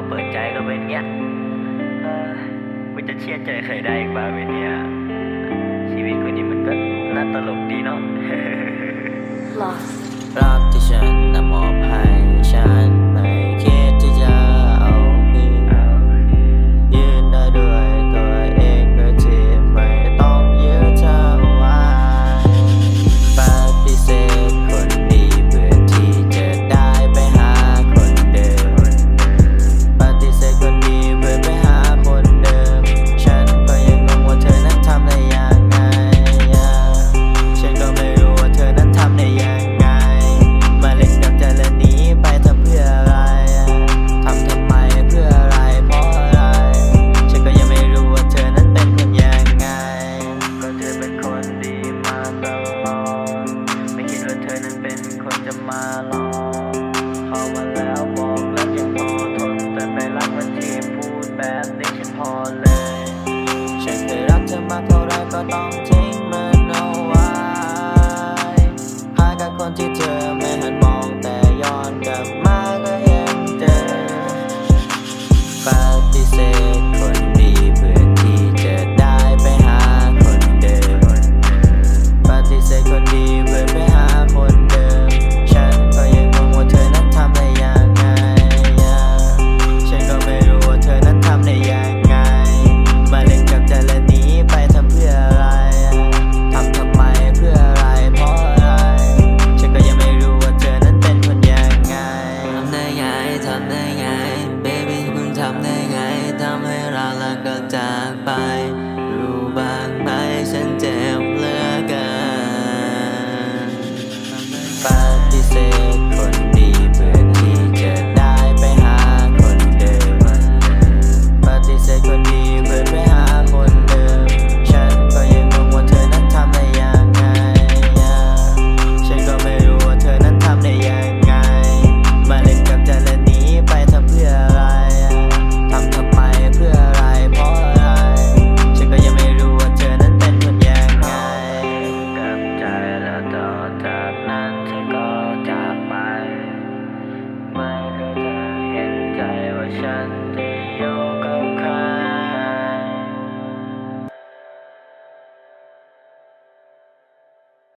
พอเปิดใจก็เป็นเงี้ยไม่จะเชื่อใจใครได้อีกบ้างเนี่ย ชีวิตคนนี้มันก็น่าตลกดีเนาะรักที่ฉันนำมอบให้ ก็ต้องทิ้ง จากไป 山顶